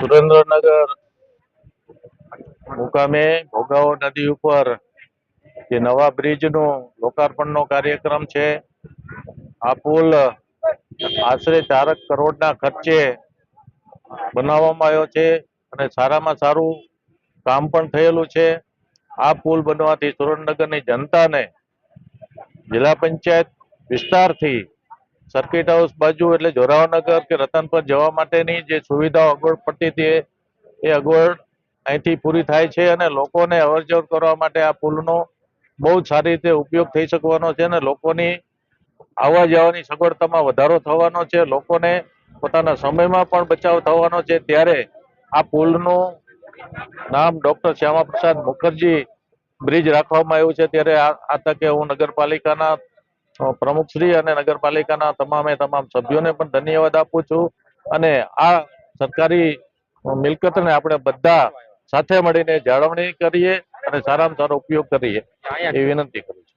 સુરેન્દ્રનગર મુકામે ભોગાવો નદી ઉપર જે નવા બ્રિજનું લોકાર્પણનો કાર્યક્રમ છે, આ પુલ આશરે ચારક કરોડના ખર્ચે બનાવવામાં આવ્યો છે અને સારામાં સારું કામ પણ થયેલું છે. આ પુલ બનવાથી સુરેન્દ્રનગરની જનતાને જિલ્લા પંચાયત વિસ્તારથી સર્કિટ હાઉસ બાજુ એટલે જોરાવનગર કે રતનપર જવા માટેની જે સુવિધાઓ અગવડ પડતી હતી એ- અગવડ અહીંથી પૂરી થાય છે અને લોકોને અવરજવર કરવા માટે આ પુલનો બહુ સારી રીતે ઉપયોગ થઈ શકવાનો છે અને લોકોની આવવા જવાની સગવડતામાં વધારો થવાનો છે. લોકોને પોતાના સમયમાં પણ બચાવ થવાનો છે. ત્યારે આ પુલનું નામ ડોક્ટર શ્યામા પ્રસાદ મુખર્જી બ્રિજ રાખવામાં આવ્યું છે. ત્યારે આ તકે હું નગરપાલિકાના પ્રમુખશ્રી અને નગરપાલિકાના તમામે તમામ સભ્યોને પણ ધન્યવાદ આપું છું અને આ સરકારી મિલકતને આપણે બધા સાથે મળીને જાળવણી કરીએ અને સારામાં સારો ઉપયોગ કરીએ એ વિનંતી કરું છું.